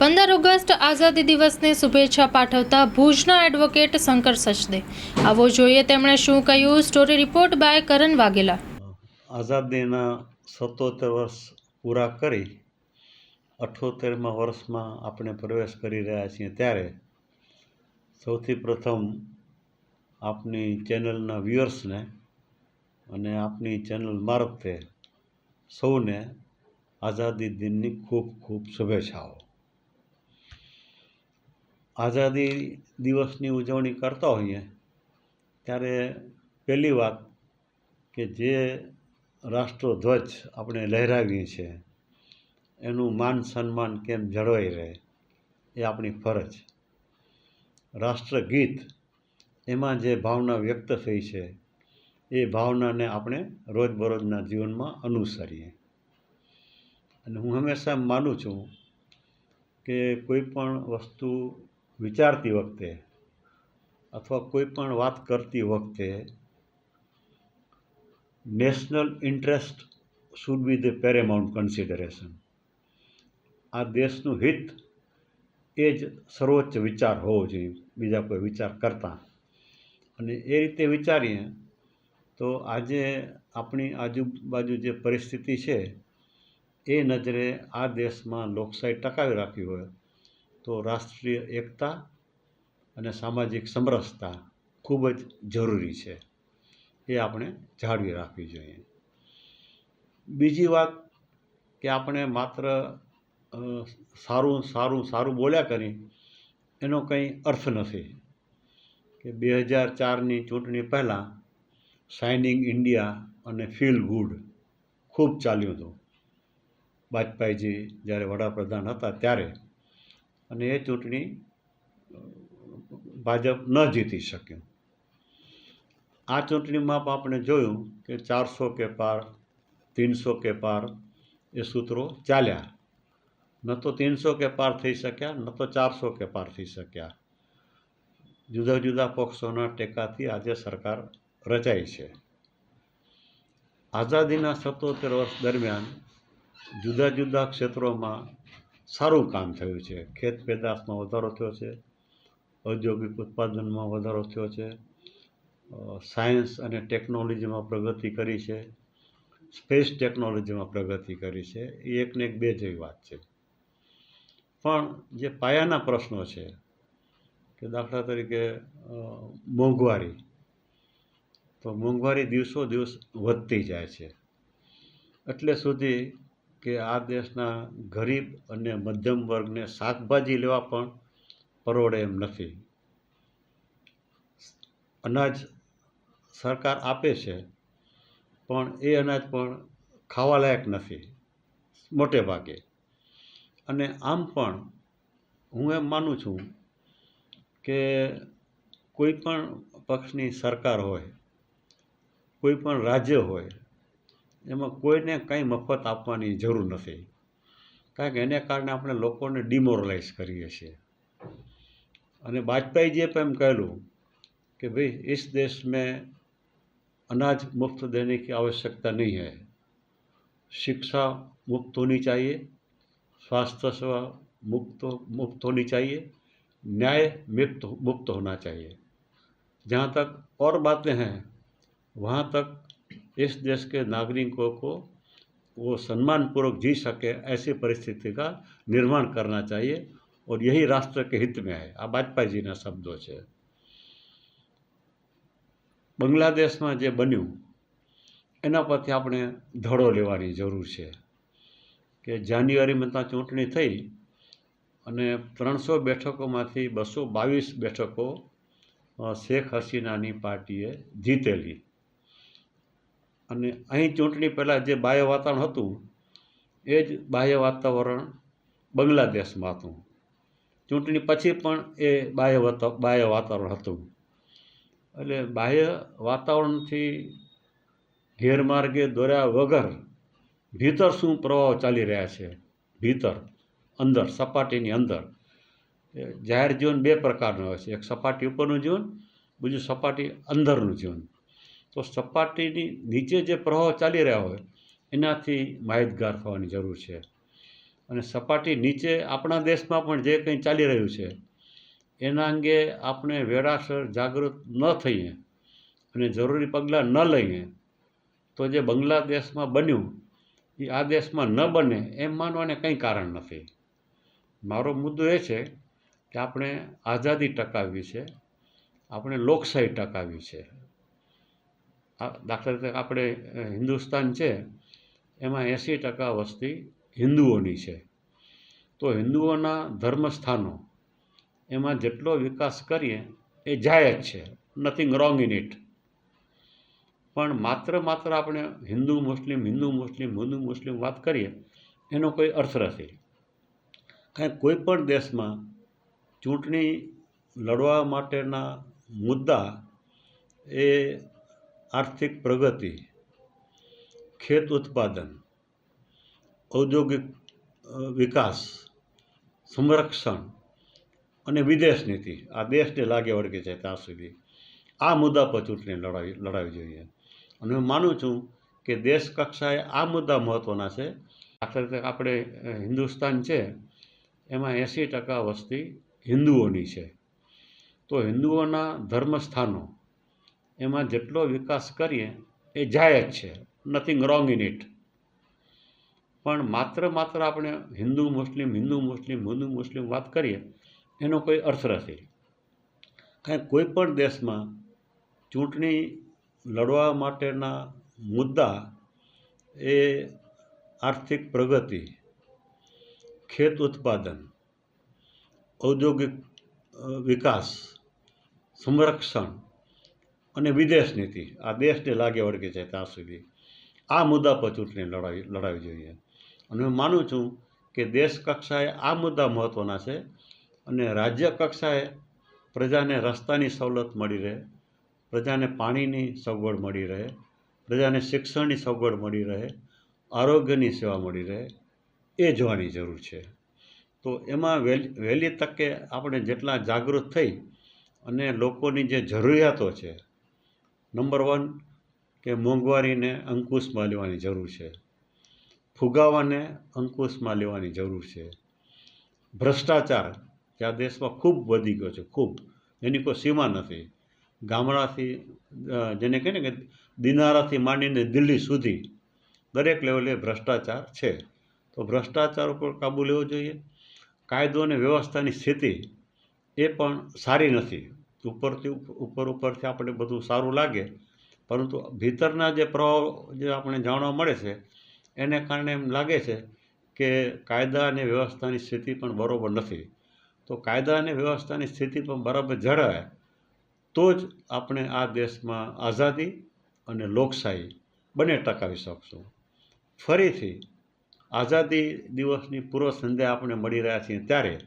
પંદર ઓગસ્ટ આઝાદી દિવસની શુભેચ્છા પાઠવતા ભુજના એડવોકેટ શંકર સચદે. આવો જોઈએ તેમણે શું કહ્યું. Story report by Karan Vaghela. આઝાદીના સત્તોતેર વર્ષ પૂરા કરી અઠોતેરમાં વર્ષમાં આપણે પ્રવેશ કરી રહ્યા છીએ ત્યારે સૌથી પ્રથમ આપની ચેનલના વ્યુઅર્સને અને આપની ચેનલ મારફતે સૌને આઝાદી દિનની ખૂબ ખૂબ શુભેચ્છાઓ. આઝાદી દિવસની ઉજવણી કરતા હોઈએ, ત્યારે પહેલી વાત કે જે રાષ્ટ્રધ્વજ આપણે લહેરાવીએ છીએ, એનું માન સન્માન કેમ જળવાઈ રહે, એ આપણી ફરજ. રાષ્ટ્રગીત એમાં જે ભાવના વ્યક્ત થઈ છે, એ ભાવનાને આપણે રોજબરોજના જીવનમાં અનુસરીએ. અને હું હંમેશા માનું છું કે કોઈ પણ વસ્તુ વિચારતી વખતે અથવા કોઈ પણ વાત કરતી વખતે national interest should be the paramount consideration આ દેશનું હિત એ જ સર્વોચ્ચ વિચાર હોવો જોઈએ, બીજા કોઈ વિચાર કરતાં. અને એ રીતે વિચારીએ તો આજે આપણી આજુબાજુ જે પરિસ્થિતિ છે, એ નજરે આ દેશમાં લોકશાહી ટકાવી રાખવી હોય તો રાષ્ટ્રીય એકતા અને સામાજિક સમરસતા ખૂબ જ જરૂરી છે. એ આપણે જાળવી રાખવી જોઈએ. બીજી વાત કે આપણે માત્ર સારું સારું સારું બોલ્યા કરી એનો કંઈ અર્થ નથી. કે બે હજાર ચારની ચૂંટણી પહેલાં શાઇનિંગ ઇન્ડિયા અને ફીલ ગુડ ખૂબ ચાલ્યું હતું. વાજપેયીજી જ્યારે વડાપ્રધાન હતા ત્યારે અને એ ચૂંટણી ભાજપ ન જીતી શક્યું આ ચૂંટણીમાં પણ આપણે જોયું કે ચારસો કે પાર, ત્રણસો કે પાર એ સૂત્રો ચાલ્યા. ન તો ત્રણસો કે પાર થઈ શક્યા, ન તો ચારસો કે પાર થઈ શક્યા. જુદા જુદા પક્ષોના ટેકાથી આજે સરકાર રચાઈ છે. આઝાદીના સત્તોતેર વર્ષ દરમિયાન જુદા જુદા ક્ષેત્રોમાં સારું કામ થયું છે. ખેત પેદાશમાં વધારો થયો છે. ઔદ્યોગિક ઉત્પાદનમાં વધારો થયો છે. સાયન્સ અને ટેકનોલોજીમાં પ્રગતિ કરી છે. સ્પેસ ટેકનોલોજીમાં પ્રગતિ કરી છે. એ એકને એક બે જેવી વાત છે. પણ જે પાયાના પ્રશ્નો છે કે દાખલા તરીકે મોંઘવારી. તો મોંઘવારી દિવસો દિવસ વધતી જાય છે. એટલે સુધી કે આ દેશના ગરીબ અને મધ્યમ વર્ગને શાકભાજી લેવા પણ પરવડે એમ નથી. અનાજ સરકાર આપે છે, પણ એ અનાજ પણ ખાવાલાયક નથી, મોટે ભાગે. અને આમ પણ હું એમ માનું છું કે કોઈ પણ પક્ષની સરકાર હોય, કોઈ પણ રાજ્ય હોય એમાં કોઈને કંઈ મફત આપવાની જરૂર નથી. કારણ કે એને કારણે આપણે લોકોને ડિમોરલાઇઝ કરીએ છીએ. અને વાજપેયીજીએ પણ એમ કહેલું कि भाई इस देश में अनाज मुफ़्त देने की आवश्यकता नहीं है शिक्षा मुफ़्त होनी चाहिए स्वास्थ्य सेवा मुफ़्त मुफ़्त होनी चाहिए न्याय मुक्त मुक्त होना चाहिए जहाँ तक और बातें हैं वहाँ तक इस देश के नागरिकों को वो सम्मानपूर्वक जी सके ऐसी परिस्थिति का निर्माण करना चाहिए और यही राष्ट्र के हित में है આ વાજપેયીજીના શબ્દો છે બાંગ્લાદેશમાં જે બન્યું એના પરથી આપણે ધડો લેવાની જરૂર છે કે જાન્યુઆરીમાં ત્યાં ચૂંટણી થઈ અને ત્રણસો બેઠકોમાંથી બસો બાવીસ બેઠકો અ, શેખ હસીનાની પાર્ટીએ જીતેલી અને અહીં ચૂંટણી પહેલાં જે બાહ્ય વાતાવરણ હતું, એ જ બાહ્ય વાતાવરણ બાંગ્લાદેશમાં હતું. ચૂંટણી પછી પણ એ બાહ્ય બાહ્ય વાતાવરણ હતું. એટલે બાહ્ય વાતાવરણથી ગેરમાર્ગે દોર્યા વગર ભીતર શું પ્રવાહો ચાલી રહ્યા છે? ભીતર, અંદર, સપાટીની અંદર. જાહેર જીવન બે પ્રકારનું હોય છે. એક સપાટી ઉપરનું જીવન, બીજું સપાટી અંદરનું જીવન. તો સપાટીની નીચે જે પ્રવાહ ચાલી રહ્યા હોય, એનાથી માહિતગાર થવાની જરૂર છે. અને સપાટી નીચે આપણા દેશમાં પણ જે કંઈ ચાલી રહ્યું છે, એના અંગે આપણે વેળાસર જાગૃત ન થઈએ અને જરૂરી પગલાં ન લઈએ, તો જે બાંગ્લાદેશમાં બન્યું, એ આ દેશમાં ન બને એમ માનવાને કંઈ કારણ નથી. મારો મુદ્દો એ છે કે આપણે આઝાદી ટકાવવી છે, આપણે લોકશાહી ટકાવવી છે. દાખલા તરીકે આપણે હિન્દુસ્તાન છે, એમાં એંસી ટકા વસ્તી હિન્દુઓની છે. તો હિન્દુઓના ધર્મસ્થાનો, એમાં જેટલો વિકાસ કરીએ, એ જાય જ છે. નથિંગ રોંગ ઇન ઇટ પણ માત્ર માત્ર આપણે હિન્દુ, મુસ્લિમ હિન્દુ મુસ્લિમ હિન્દુ મુસ્લિમ વાત કરીએ, એનો કોઈ અર્થ નથી. કારણ કોઈ પણ દેશમાં ચૂંટણી લડવા માટેના મુદ્દા એ આર્થિક પ્રગતિ, ખેત ઉત્પાદન, ઔદ્યોગિક વિકાસ, સંરક્ષણ અને વિદેશ નીતિ. આ દેશને લાગે વળગે છે ત્યાં સુધી. આ મુદ્દા પર ચૂંટણી લડાવી લડાવી જોઈએ. અને હું માનું છું કે દેશ કક્ષાએ આ મુદ્દા મહત્ત્વના છે. આખરે આપણે હિન્દુસ્તાન છે, એમાં એંસી ટકા વસ્તી હિન્દુઓની છે. તો હિન્દુઓના ધર્મસ્થાનો એમાં જેટલો વિકાસ કરીએ, એ જાય છે. નથિંગ રોંગ ઇન ઇટ પણ માત્ર માત્ર આપણે હિન્દુ, મુસ્લિમ હિન્દુ મુસ્લિમ હિન્દુ મુસ્લિમ વાત કરીએ, એનો કોઈ અર્થ નથી. કારણ કોઈ પણ દેશમાં ચૂંટણી લડવા માટેના મુદ્દા એ આર્થિક પ્રગતિ, ખેત ઉત્પાદન, ઔદ્યોગિક વિકાસ, સંરક્ષણ અને વિદેશ નીતિ. આ દેશને લાગે વળગે છે ત્યાં સુધી. આ મુદ્દા પર ચૂંટણી લડાવી લડાવી જોઈએ. અને હું માનું છું કે દેશ કક્ષાએ આ મુદ્દા મહત્ત્વના છે અને રાજ્ય કક્ષાએ પ્રજાને રસ્તાની સવલત મળી રહે, પ્રજાને પાણીની સગવડ મળી રહે, પ્રજાને શિક્ષણની સગવડ મળી રહે, આરોગ્યની સેવા મળી રહે, એ જોવાની જરૂર છે. તો એમાં વહેલી તકે આપણે જેટલા જાગૃત થઈ અને લોકોની જે જરૂરિયાતો છે નંબર વન કે મોંઘવારીને અંકુશમાં લેવાની જરૂર છે. ફુગાવાને અંકુશમાં લેવાની જરૂર છે. ભ્રષ્ટાચાર, જે આ દેશમાં ખૂબ વધી ગયો છે, ખૂબ, એની કોઈ સીમા નથી. ગામડાથી જેને કહે ને કે દિનારાથી માંડીને દિલ્હી સુધી દરેક લેવલે ભ્રષ્ટાચાર છે. તો ભ્રષ્ટાચાર ઉપર કાબૂ લેવો જોઈએ. કાયદો અને વ્યવસ્થાની સ્થિતિ એ પણ સારી નથી. ઉપરથી ઉપ- ઉપર ઉપરથી આપણે બધું સારું લાગે. પરંતુ ભીતરના જે પ્રભાવ જે આપણે જાણવા મળે છે, એને કારણે એમ લાગે છે કે કાયદા અને વ્યવસ્થાની સ્થિતિ પણ બરાબર નથી. તો કાયદા અને વ્યવસ્થાની સ્થિતિ પણ બરાબર જળવાય તો જ આપણે આ દેશમાં આઝાદી અને લોકશાહી બંને ટકાવી શકશું. ફરીથી આઝાદી દિવસની પૂર્વ સંધ્યા આપણે મળી રહ્યા છીએ ત્યારે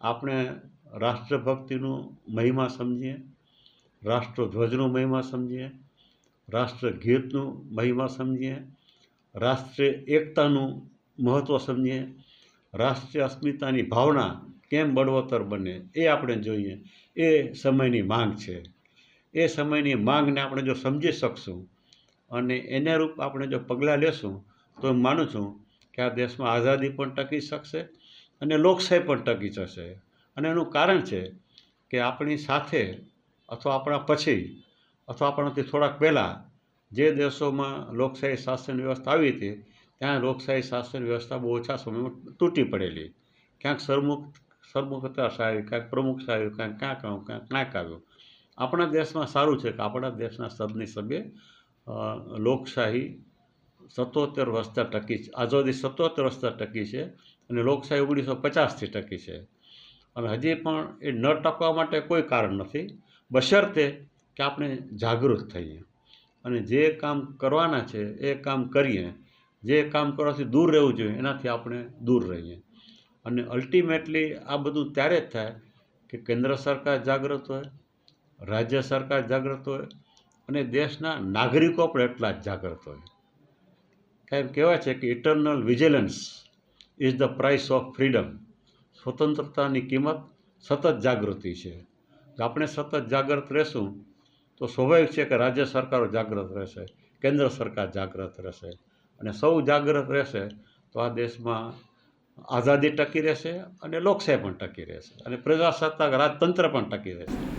આપણે રાષ્ટ્રભક્તિનું મહિમા સમજીએ, રાષ્ટ્રધ્વજનો મહિમા સમજીએ, રાષ્ટ્રગીતનું મહિમા સમજીએ, રાષ્ટ્રીય એકતાનું મહત્ત્વ સમજીએ, રાષ્ટ્રીય અસ્મિતાની ભાવના કેમ બળવત્તર બને એ આપણે જોઈએ. એ સમયની માંગ છે. એ સમયની માંગને આપણે જો સમજી શકશું અને એને રૂપ આપણે જો પગલાં લેશું, તો હું માનું છું કે આ દેશમાં આઝાદી પણ ટકી શકશે અને લોકશાહી પણ ટકી જશે. અને એનું કારણ છે કે આપણી સાથે અથવા આપણા પછી અથવા આપણાથી થોડાક પહેલાં જે દેશોમાં લોકશાહી શાસન વ્યવસ્થા આવી હતી, ત્યાં લોકશાહી શાસન વ્યવસ્થા બહુ ઓછા સમયમાં તૂટી પડેલી. ક્યાંક સરમુખ સરમુખતા આવી ક્યાંક પ્રમુખતા આવ્યું ક્યાંક ક્યાંક આવ્યું ક્યાંક ક્યાંક આવ્યું આપણા દેશમાં સારું છે કે આપણા દેશના સદની સભ્ય લોકશાહી સત્તોતેર વર્ષતા ટકી છે. આઝાદી સત્તોતેર વર્ષતા ટકી છે અને લોકશાહી ઓગણીસો પચાસથી ટકી છે. અને હજી પણ એ ન ટકવા માટે કોઈ કારણ નથી. બશર્તે કે આપણે જાગૃત થઈએ અને જે કામ કરવાના છે, એ કામ કરીએ. જે કામ કરવાથી દૂર રહેવું જોઈએ, એનાથી આપણે દૂર રહીએ. અને અલ્ટિમેટલી આ બધું ત્યારે જ થાય કે કેન્દ્ર સરકાર જાગૃત હોય, રાજ્ય સરકાર જાગૃત હોય અને દેશના નાગરિકો પણ એટલા જ જાગૃત હોય. કેમ કહેવાય છે કે eternal vigilance is the price of freedom સ્વતંત્રતાની કિંમત સતત જાગૃતિ છે. આપણે સતત જાગૃત રહેશું, તો સ્વાભાવિક છે કે રાજ્ય સરકારો જાગૃત રહેશે, કેન્દ્ર સરકાર જાગૃત રહેશે. અને સૌ જાગૃત રહેશે, તો આ દેશમાં આઝાદી ટકી રહેશે અને લોકશાહી પણ ટકી રહેશે. અને પ્રજાસત્તાક રાજતંત્ર પણ ટકી રહેશે.